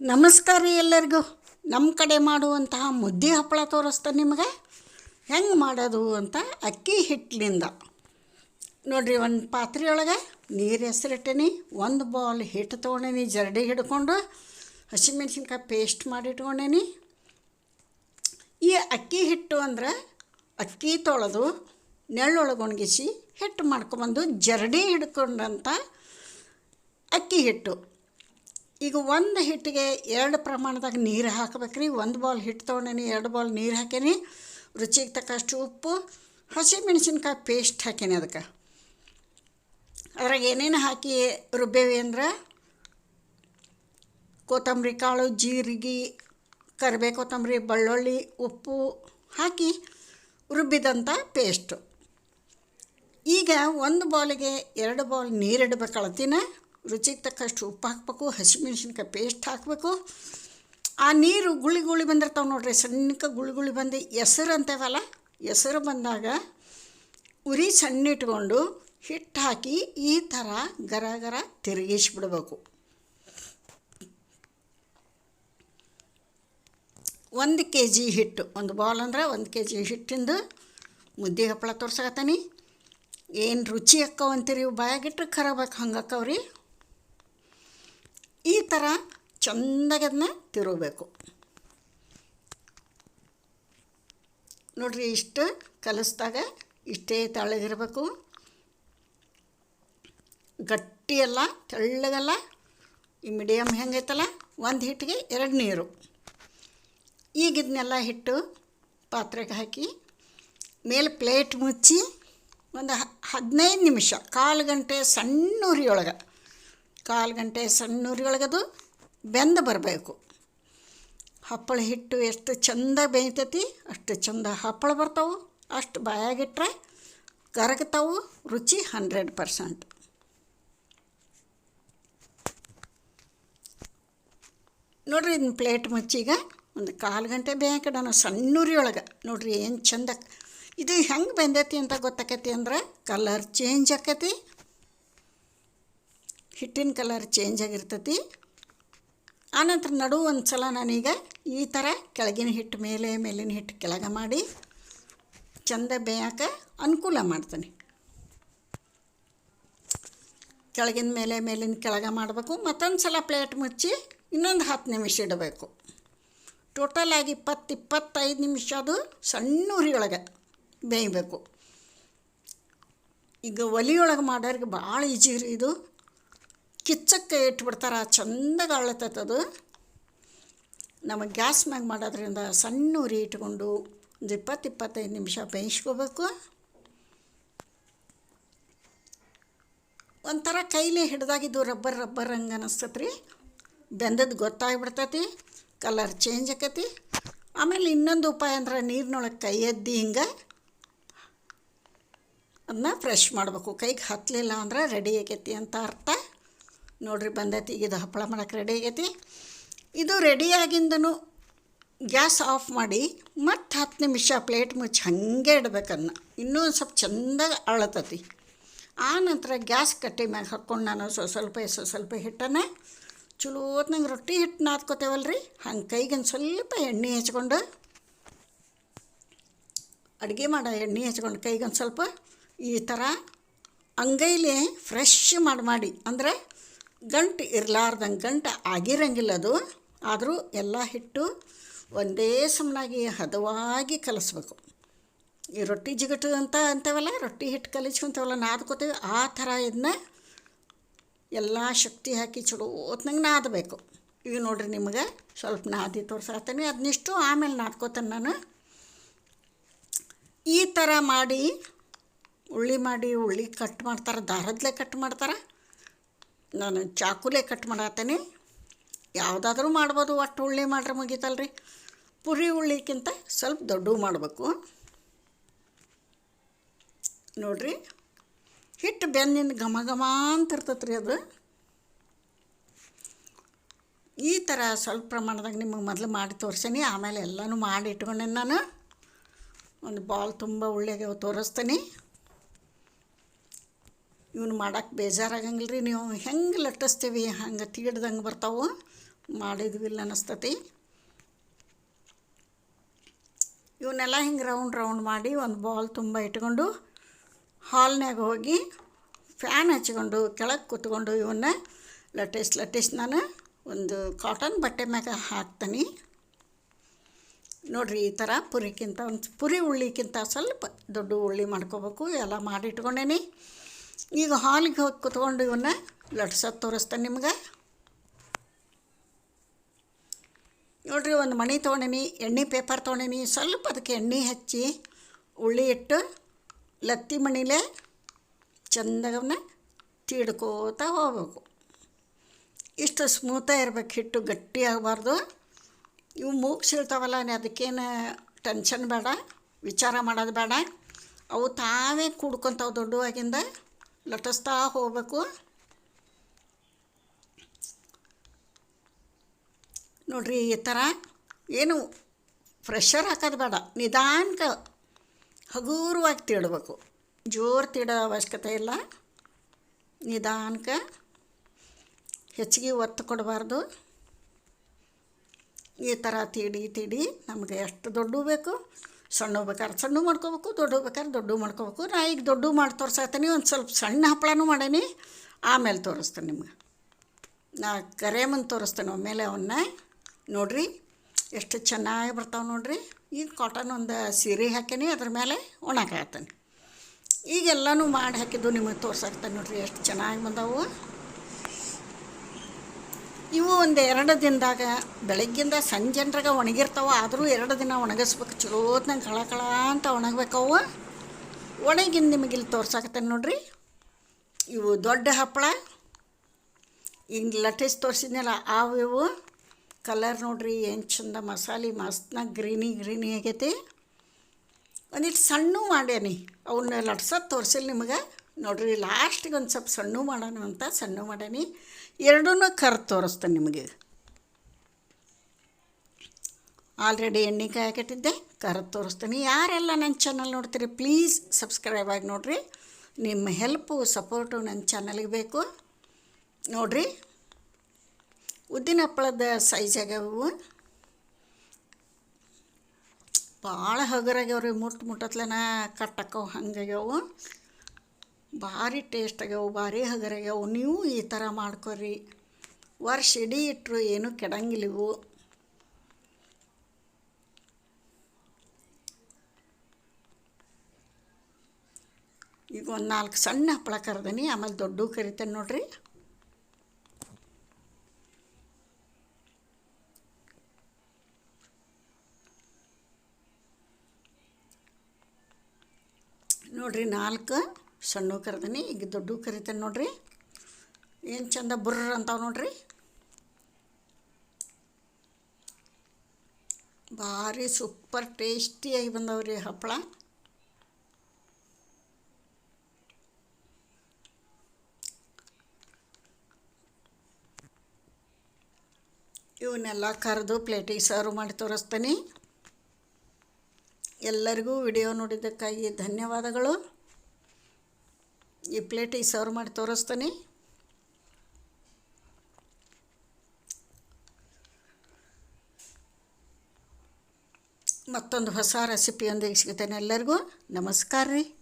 ನಮಸ್ಕಾರ ರೀ ಎಲ್ಲರಿಗೂ. ನಮ್ಮ ಕಡೆ ಮಾಡುವಂತಹ ಮುದ್ದೆ ಹಪ್ಪಳ ತೋರಿಸ್ತಾನೆ ನಿಮಗೆ. ಹೆಂಗೆ ಮಾಡೋದು ಅಂತ ಅಕ್ಕಿ ಹಿಟ್ಟಿನಿಂದ. ನೋಡಿರಿ ಒಂದು ಪಾತ್ರೆಯೊಳಗೆ ನೀರು ಹೆಸರಿಟ್ಟೀನಿ, ಒಂದು ಬಾಲ್ ಹಿಟ್ಟು ತೊಗೊಂಡೇನಿ, ಜರಡಿ ಹಿಡ್ಕೊಂಡು ಹಸಿಮೆಣ್ಸಿನ್ಕಾಯಿ ಪೇಸ್ಟ್ ಮಾಡಿ ಇಟ್ಕೊಂಡೇನಿ. ಈ ಅಕ್ಕಿ ಹಿಟ್ಟು ಅಂದ್ರೆ ಅಕ್ಕಿ ತೊಳೆದು ನೆಳ್ಳೊಳಗೆ ಒಣಗಿಸಿ ಹಿಟ್ಟು ಮಾಡ್ಕೊಂಬಂದು ಜರಡಿ ಹಿಡ್ಕೊಂಡಂಥ ಅಕ್ಕಿ ಹಿಟ್ಟು. ಈಗ ಒಂದು ಹಿಟ್ಟಿಗೆ ಎರಡು ಪ್ರಮಾಣದಾಗ ನೀರು ಹಾಕ್ಬೇಕು ರೀ ಒಂದು ಬಾಲ್ ಹಿಟ್ಟು ತೊಗೊಂಡೇನಿ, ಎರಡು ಬಾಲ್ ನೀರು ಹಾಕೇನಿ. ರುಚಿಗೆ ತಕ್ಕಷ್ಟು ಉಪ್ಪು ಹಸಿ ಮೆಣಸಿನ್ಕಾಯಿ ಪೇಸ್ಟ್ ಹಾಕೇನಿ ಅದಕ್ಕೆ. ಅದ್ರಾಗ ಏನೇನು ಹಾಕಿ ರುಬ್ಬೇವಿ ಅಂದ್ರೆ ಕೊತ್ತಂಬರಿ, ಕಾಳು, ಜೀರಿಗೆ, ಕರಿಬೇ ಕೊತ್ತಂಬರಿ, ಬೆಳ್ಳುಳ್ಳಿ, ಉಪ್ಪು ಹಾಕಿ ರುಬ್ಬಿದಂಥ ಪೇಸ್ಟು. ಈಗ ಒಂದು ಬಾಲಿಗೆ ಎರಡು ಬಾಲ್ ನೀರಿಡ್ಬೇಕಳ್ತೀನಿ ರುಚಿಗೆ ತಕ್ಕಷ್ಟು ಉಪ್ಪು ಹಾಕಬೇಕು ಹಸಿಮೆಣ್ಸಿನ್ಕಾಯಿ ಪೇಸ್ಟ್ ಹಾಕಬೇಕು. ಆ ನೀರು ಗುಳಿ ಗುಳಿ ಬಂದಿರ್ತಾವೆ ನೋಡ್ರಿ ಸಣ್ಣಕ್ಕೆ ಗುಳಿ ಗುಳಿ ಬಂದು ಹೆಸರು ಅಂತೇವಲ್ಲ, ಹೆಸರು ಬಂದಾಗ ಉರಿ ಸಣ್ಣ ಇಟ್ಕೊಂಡು ಹಿಟ್ಟು ಹಾಕಿ ಈ ಥರ ಗರ ಗರ ತಿರುಗಿಸ್ಬಿಡ್ಬೇಕು. ಒಂದು ಕೆ ಜಿ ಹಿಟ್ಟು, ಒಂದು ಬಾಲ್ ಅಂದ್ರೆ ಒಂದು ಕೆ ಜಿ ಹಿಟ್ಟಿಂದು ಮುದ್ದೆ ಹಪ್ಪಳ ತೋರ್ಸಕತ್ತೀನಿ. ಏನು ರುಚಿ ಅಕ್ಕವಂತೀರಿ ಬಾಯಾಗಿಟ್ರೆ ಖರಾಬಾಕ್ ಹಂಗೆ ಅಕ್ಕವ್ರಿ ಈ ಥರ ಚೆನ್ನಾಗಿ ಅದನ್ನ ತಿರುಗಬೇಕು. ನೋಡ್ರಿ, ಇಷ್ಟು ಕಲಿಸ್ದಾಗ ಇಷ್ಟೇ ತೆಳ್ಳಗಿರಬೇಕು. ಗಟ್ಟಿಯಲ್ಲ ತೆಳ್ಳಗಲ್ಲ, ಈ ಮೀಡಿಯಮ್ ಹೆಂಗೈತಲ್ಲ, ಒಂದು ಹಿಟ್ಟಿಗೆ ಎರಡು ನೀರು. ಈಗ ಇದನ್ನೆಲ್ಲ ಹಿಟ್ಟು ಪಾತ್ರೆಗೆ ಹಾಕಿ, ಮೇಲೆ ಪ್ಲೇಟ್ ಮುಚ್ಚಿ, ಒಂದು ಹದಿನೈದು ನಿಮಿಷ, ಕಾಲು ಗಂಟೆ ಸಣ್ಣ ಉರಿಯೊಳಗೆ. ಕಾಲು ಗಂಟೆ ಸಣ್ಣ ಉರಿಯೊಳಗದು ಬೆಂದು ಬರಬೇಕು. ಹಪ್ಪಳ ಹಿಟ್ಟು ಎಷ್ಟು ಚಂದ ಬೇಯ್ತೈತಿ, ಅಷ್ಟು ಚಂದ ಹಪ್ಪಳ ಬರ್ತಾವೆ. ಅಷ್ಟು ಬಾಯಾಗಿಟ್ರೆ ಕರಗ್ತಾವು, ರುಚಿ ಹಂಡ್ರೆಡ್ ಪರ್ಸೆಂಟ್. ನೋಡ್ರಿ ಇದನ್ನ ಪ್ಲೇಟ್ ಮುಚ್ಚೀಗ ಒಂದು ಕಾಲು ಗಂಟೆ ಬೇಯಕಡನ ಸಣ್ಣ ಉರಿಯೊಳಗೆ ನೋಡ್ರಿ ಏನು ಚಂದ, ಇದು ಹೆಂಗೆ ಬೆಂದೈತಿ ಅಂತ ಗೊತ್ತಾಕೈತಿ ಅಂದ್ರೆ ಕಲರ್ ಚೇಂಜ್ ಆಕೈತಿ. ಹಿಟ್ಟಿನ ಕಲರ್ ಚೇಂಜ್ ಆಗಿರ್ತೈತಿ. ಆನಂತರ ನಡು ಒಂದು ಸಲ ನಾನೀಗ ಈ ಥರ ಕೆಳಗಿನ ಹಿಟ್ಟು ಮೇಲೆ ಮೇಲಿನ ಹಿಟ್ಟು ಕೆಳಗೆ ಮಾಡಿ ಚಂದ ಬೇಯಕ್ಕೆ ಅನುಕೂಲ ಮಾಡ್ತೀನಿ. ಕೆಳಗಿನ ಮೇಲೆ ಮೇಲಿನ ಕೆಳಗೆ ಮಾಡಬೇಕು. ಮತ್ತೊಂದು ಸಲ ಪ್ಲೇಟ್ ಮುಚ್ಚಿ ಇನ್ನೊಂದು ಹತ್ತು ನಿಮಿಷ ಇಡಬೇಕು. ಟೋಟಲ್ ಆಗಿ ಇಪ್ಪತ್ತು, ಇಪ್ಪತ್ತೈದು ನಿಮಿಷ ಅದು ಸಣ್ಣ ಉರಿಯೊಳಗೆ ಬೇಯಬೇಕು. ಈಗ ಒಲಿಯೊಳಗೆ ಮಾಡೋರಿಗೆ ಭಾಳ ಈಜಿ ಇದು. ಕಿಚ್ಚಕ್ಕೆ ಇಟ್ಬಿಡ್ತಾರೆ ಚಂದಾಗ ಅದು. ನಮಗೆ ಗ್ಯಾಸ್ ಮ್ಯಾಗ ಮಾಡೋದ್ರಿಂದ ಸಣ್ಣ ಉರಿ ಇಟ್ಕೊಂಡು ಒಂದು ಇಪ್ಪತ್ತು ಇಪ್ಪತ್ತೈದು ನಿಮಿಷ ಬೇಯಿಸ್ಕೋಬೇಕು. ಒಂಥರ ಕೈಲಿ ಹಿಡ್ದಾಗಿದ್ದು ರಬ್ಬರ್ ರಬ್ಬರ್ ಹಂಗೆ ಅನಿಸ್ತೈತೆ ರೀ. ಬೆಂದದ್ದು ಗೊತ್ತಾಗ್ಬಿಡ್ತೈತಿ, ಕಲರ್ ಚೇಂಜ್ ಆಕತಿ. ಆಮೇಲೆ ಇನ್ನೊಂದು ಉಪಾಯ ಅಂದ್ರೆ ನೀರಿನೊಳಗೆ ಕೈ ಎದ್ದಿ ಹಿಂಗೆ ಅದನ್ನ ಫ್ರೆಶ್ ಮಾಡಬೇಕು. ಕೈಗೆ ಹತ್ತಲಿಲ್ಲ ಅಂದ್ರೆ ರೆಡಿ ಆಗೈತಿ ಅಂತ ಅರ್ಥ. ನೋಡ್ರಿ ಬಂದೈತಿ. ಈಗ ಇದು ಹಪ್ಪಳ ಮಾಡಕ್ಕೆ ರೆಡಿ ಆಗೈತಿ. ಇದು ರೆಡಿಯಾಗಿಂದನು ಗ್ಯಾಸ್ ಆಫ್ ಮಾಡಿ ಮತ್ತು ಹತ್ತು ನಿಮಿಷ ಪ್ಲೇಟ್ ಮುಚ್ಚಿ ಹಾಗೆ ಇಡ್ಬೇಕನ್ನ ಇನ್ನೂ ಸ್ವಲ್ಪ ಚೆಂದಾಗಿ ಅಳತತಿ. ಆ ನಂತರ ಗ್ಯಾಸ್ ಕಟ್ಟಿ ಮ್ಯಾಗ ಹಾಕ್ಕೊಂಡು ನಾನು ಸ್ವಲ್ಪ ಸ್ವಲ್ಪ ಸ್ವ ಸ್ವಲ್ಪ ಹಿಟ್ಟನ್ನು ಚಲೋ ಹೊತ್ನಂಗೆ ರೊಟ್ಟಿ ಹಿಟ್ಟು ನಾದ್ಕೋತೇವಲ್ಲ ರೀ ಹಂಗೆ ಕೈಗೆ ಒಂದು ಸ್ವಲ್ಪ ಎಣ್ಣೆ ಹಚ್ಕೊಂಡು ಅಡುಗೆ ಮಾಡೋ ಎಣ್ಣೆ ಹಚ್ಕೊಂಡು ಒಂದು ಸ್ವಲ್ಪ ಈ ಥರ ಅಂಗೈಲಿ ಫ್ರೆಶ್ ಮಾಡಿ ಮಾಡಿ. ಅಂದರೆ ಗಂಟು ಇರಲಾರ್ದಂಗೆ ಗಂಟು ಆಗಿರಂಗಿಲ್ಲ ಅದು ಆದರೂ ಎಲ್ಲ ಹಿಟ್ಟು ಒಂದೇ ಸಮನಾಗಿ ಹದವಾಗಿ ಕಲಿಸ್ಬೇಕು. ಈ ರೊಟ್ಟಿ ಜಿಗಟು ಅಂತ ಅಂತೇವಲ್ಲ, ರೊಟ್ಟಿ ಹಿಟ್ಟು ಕಲಿಸ್ಕೊಂತೇವಲ್ಲ ನಾದ್ಕೋತೇವೆ ಆ ಥರ ಇದನ್ನ ಎಲ್ಲ ಶಕ್ತಿ ಹಾಕಿ ಚಲೋ ಹೊತ್ನಂಗೆ ನಾದಬೇಕು. ಈಗ ನೋಡ್ರಿ ನಿಮಗೆ ಸ್ವಲ್ಪ ನಾದಿ ತೋರ್ಸಾತೀನಿ ಅದನ್ನಿಷ್ಟು ಆಮೇಲೆ ನಾದ್ಕೋತೇನೆ ನಾನು. ಈ ಥರ ಮಾಡಿ, ಉಳ್ಳಿ ಮಾಡಿ, ಉಳ್ಳಿ ಕಟ್ ಮಾಡ್ತಾರೆ ದಾರದಲ್ಲೇ ಕಟ್ ಮಾಡ್ತಾರೆ. ನಾನು ಚಾಕುಲೆ ಕಟ್ ಮಾಡತ್ತೇನೆ ಯಾವುದಾದ್ರೂ ಮಾಡ್ಬೋದು ಒಟ್ಟು ಉಳ್ಳಿ ಮಾಡ್ರೆ ಮುಗೀತಲ್ಲ ರೀ ಪುರಿ ಉಳ್ಳಿಕ್ಕಿಂತ ಸ್ವಲ್ಪ ದೊಡ್ಡವು ಮಾಡಬೇಕು. ನೋಡ್ರಿ ಹಿಟ್ಟು ಬೆನ್ನಿಂದ ಘಮ ಘಮ ಅಂತ ಇರ್ತೈತೆ ರೀ ಅದು. ಈ ಥರ ಸ್ವಲ್ಪ ಪ್ರಮಾಣದಾಗ ನಿಮಗೆ ಮೊದಲು ಮಾಡಿ ತೋರಿಸೀನಿ, ಆಮೇಲೆ ಎಲ್ಲನೂ ಮಾಡಿ ಇಟ್ಕೊಂಡೆ ನಾನು. ಒಂದು ಬಾಲ್ ತುಂಬ ಒಳ್ಳೆಗೆ ತೋರಿಸ್ತೀನಿ. ಇವನು ಮಾಡಕ್ಕೆ ಬೇಜಾರಾಗಂಗಿಲ್ಲ ರೀ ನೀವು ಹೆಂಗೆ ಲಟ್ಟಿಸ್ತೀವಿ, ಹಂಗೆ ತೀಡ್ದಂಗೆ ಬರ್ತಾವೆ ಮಾಡಿದ್ವಿಲ್ಲ ಅನ್ನಿಸ್ತತಿ ಇವನ್ನೆಲ್ಲ ಹಿಂಗೆ ರೌಂಡ್ ರೌಂಡ್ ಮಾಡಿ ಒಂದು ಬಾಲ್ ತುಂಬ ಇಟ್ಕೊಂಡು ಹಾಲ್ನಾಗ ಹೋಗಿ ಫ್ಯಾನ್ ಹಚ್ಕೊಂಡು ಕೆಳಗೆ ಕೂತ್ಕೊಂಡು ಇವನ್ನ ಲಟೇಸ್ ಲಟೇಸ್ ನಾನು ಒಂದು ಕಾಟನ್ ಬಟ್ಟೆ ಮ್ಯಾಗ ಹಾಕ್ತೀನಿ. ನೋಡಿರಿ ಈ ಥರ ಪುರಿಕ್ಕಿಂತ ಒಂದು ಪುರಿ ಉಳ್ಳಿಕ್ಕಿಂತ ಸ್ವಲ್ಪ ದೊಡ್ಡ ಉಳ್ಳಿ ಮಾಡ್ಕೋಬೇಕು. ಎಲ್ಲ ಮಾಡಿ ಇಟ್ಕೊಂಡೇನಿ ಈಗ ಹಾಲಿಗೆ ಹೋಗಿ ಕುತ್ಕೊಂಡು ಇವನ್ನ ಲಟ್ಸ ತೋರಿಸ್ತೇನೆ ನಿಮ್ಗೆ. ನೋಡ್ರಿ, ಒಂದು ಮಣಿ ತೊಗೊಂಡೀನಿ, ಎಣ್ಣೆ ಪೇಪರ್ ತೊಗೊಂಡೀನಿ, ಸ್ವಲ್ಪ ಅದಕ್ಕೆ ಎಣ್ಣೆ ಹಚ್ಚಿ ಉಳ್ಳಿ ಇಟ್ಟು ಲತ್ತಿ ಮಣಿಲೇ ಚಂದವನ್ನ ತೀಡ್ಕೋತ ಹೋಗ್ಬೇಕು. ಇಷ್ಟು ಸ್ಮೂತಾಗಿ ಇರ್ಬೇಕು, ಹಿಟ್ಟು ಗಟ್ಟಿ ಆಗಬಾರ್ದು. ಇವು ಮೂಗ್ ನೀ ಅದಕ್ಕೇನು ಟೆನ್ಷನ್ ಬೇಡ, ವಿಚಾರ ಮಾಡೋದು ಬೇಡ. ಅವು ತಾವೇ ಕೂಡ್ಕೊತಾವೆ ದೊಡ್ಡವಾಗಿಂದ. ಲಟಿಸ್ತಾ ಹೋಗಬೇಕು. ನೋಡ್ರಿ ಈ ಥರ ಏನು ಫ್ರೆಶರ್ ಹಾಕೋದು ಬೇಡ. ನಿಧಾನಕ ಹಗೂರವಾಗಿ ತೀಡಬೇಕು ಜೋರು ತೀಡೋ ಅವಶ್ಯಕತೆ ಇಲ್ಲ. ನಿಧಾನಕ ಹೆಚ್ಚಿಗೆ ಒತ್ತು ಕೊಡಬಾರ್ದು. ಈ ಥರ ತೀಡಿ ತೀಡಿ ನಮಗೆ ಎಷ್ಟು ದೊಡ್ಡ ಬೇಕು. ಸಣ್ಣ ಬೇಕಾದ್ರೆ ಸಣ್ಣ ಮಾಡ್ಕೋಬೇಕು, ದೊಡ್ಡ ಬೇಕಾದ್ರೆ ದೊಡ್ಡ ಮಾಡ್ಕೋಬೇಕು. ನಾ ಈಗ ದೊಡ್ಡ ಮಾಡಿ ತೋರ್ಸಾತೀನಿ ಒಂದು ಸ್ವಲ್ಪ ಸಣ್ಣ ಹಪ್ಪಳನೂ ಮಾಡೀನಿ, ಆಮೇಲೆ ತೋರಿಸ್ತೇನೆ ನಿಮ್ಗೆ. ನಾ ಕರೆ ಮುಂದೆ ತೋರಿಸ್ತೇನೆ ಒಮ್ಮೆಲೆ ಅವನ್ನ ನೋಡ್ರಿ, ಎಷ್ಟು ಚೆನ್ನಾಗಿ ಬರ್ತಾವೆ ನೋಡ್ರಿ. ಈಗ ಕಾಟನ್ ಒಂದು ಸೀರೆ ಹಾಕೀನಿ, ಅದ್ರ ಮೇಲೆ ಒಣಗಾಕ್ತೀನಿ ಈಗೆಲ್ಲನೂ ಮಾಡಿ ಹಾಕಿದ್ದು ನಿಮಗೆ ತೋರ್ಸಾಕ್ತೇನೆ ನೋಡ್ರಿ, ಎಷ್ಟು ಚೆನ್ನಾಗಿ ಬಂದವು. ಇವು ಒಂದು ಎರಡು ದಿನದಾಗ, ಬೆಳಗ್ಗಿಂದ ಸಂಜೆನ್ರಾಗ ಒಣಗಿರ್ತಾವೆ, ಆದರೂ ಎರಡು ದಿನ ಒಣಗಿಸ್ಬೇಕು. ಚಲೋತ್ನಂಗೆ ಕಳ ಕಳ ಅಂತ ಒಣಗಬೇಕವ ಒಣಗಿಂದ ನಿಮಗೆ ಇಲ್ಲಿ ತೋರ್ಸಾಕತ್ತೇನೆ ನೋಡ್ರಿ. ಇವು ದೊಡ್ಡ ಹಪ್ಪಳ, ಹಿಂಗೆ ಲಟೇಸ್ ತೋರಿಸಿದ್ನಲ್ಲ ಇವು. ಕಲರ್ ನೋಡ್ರಿ, ಏನು ಚಂದ ಮಸಾಲೆ ಮಸ್ತ್ನಾಗ ಗ್ರೀನಿ ಗ್ರೀನಿ ಆಗೈತಿ. ಒಂದಿಟ್ಟು ಸಣ್ಣ ಮಾಡ್ಯಾನಿ ಅವನ್ನ ಲಟ್ಸೋದು ತೋರಿಸಿಲ್ಲ ನಿಮಗೆ. ನೋಡ್ರಿ ಲಾಸ್ಟಿಗೆ ಒಂದು ಸ್ವಲ್ಪ ಸಣ್ಣ ಮಾಡೋಣ ಅಂತ ಸಣ್ಣ ಮಾಡೀನಿ ಎರಡೂ ಕರ್ ತೋರಿಸ್ತೇನೆ ನಿಮಗೆ. ಆಲ್ರೆಡಿ ಎಣ್ಣೆ ಕಾಯಕಟ್ಟಿದ್ದೆ ಕರ್ ತೋರಿಸ್ತೀನಿ. ಯಾರೆಲ್ಲ ನನ್ನ ಚಾನಲ್ ನೋಡ್ತೀರಿ ಪ್ಲೀಸ್ ಸಬ್ಸ್ಕ್ರೈಬ್ ಆಗಿ ನೋಡಿರಿ. ನಿಮ್ಮ ಹೆಲ್ಪು ಸಪೋರ್ಟು ನನ್ನ ಚಾನಲ್ಗೆ ಬೇಕು. ನೋಡಿರಿ. ಉದ್ದಿನ ಹಪ್ಪಳದ ಸೈಜ್ ಆಗ್ಯಾವು ಭಾಳ ಹಗರಾಗ್ಯಾವ್ರಿ ಮುಟ್ಟು ಮುಟ್ಟತ್ಲೆನ ಕಟ್ಟಕ್ಕವು ಹಂಗಾಗ್ಯಾವು. ಭಾರಿ ಟೇಸ್ಟ್ ಆಗ್ಯಾವು, ಭಾರಿ ಹಗರಾಗ್ಯಾವು ನೀವು ಈ ಥರ ಮಾಡ್ಕೊರಿ. ವರ್ಷ ಇಡೀ ಇಟ್ಟರು ಏನೂ ಕೆಡಂಗಿಲ್ಲ ಇವು ಈಗ ಒಂದು ನಾಲ್ಕು ಸಣ್ಣ ಹಪ್ಪಳ ಕರ್ದೀನಿ ಆಮೇಲೆ ದೊಡ್ಡ ಕರಿತೇನೆ ನೋಡ್ರಿ. ನೋಡ್ರಿ ನಾಲ್ಕು. ಸಣ್ಣ ಕರಿತೀನಿ, ಈಗ ದೊಡ್ಡ ಕರಿತೇನೆ ನೋಡ್ರಿ. ಏನು ಚಂದ ಬುರ್ರ ಅಂತಾವೆ ನೋಡ್ರಿ. ಭಾರಿ ಸೂಪರ್ ಟೇಸ್ಟಿಯಾಗಿ ರೀ ಹಪ್ಪಳ. ಇವನ್ನೆಲ್ಲ ಕರೆದು ಪ್ಲೇಟಿಗೆ ಸರ್ವ್ ಮಾಡಿ ತೋರಿಸ್ತೀನಿ. ಎಲ್ಲರಿಗೂ ವಿಡಿಯೋ ನೋಡಿದ್ದಕ್ಕಾಗಿ ಧನ್ಯವಾದಗಳು. ಈ ಪ್ಲೇಟಿಗೆ ಸರ್ವ್ ಮಾಡಿ ತೋರಿಸ್ತೀನಿ. ಮತ್ತೊಂದು ಹೊಸ ರೆಸಿಪಿಯೊಂದಿಗೆ ಸಿಗ್ತೇನೆ ಎಲ್ಲರಿಗೂ ನಮಸ್ಕಾರ ರೀ.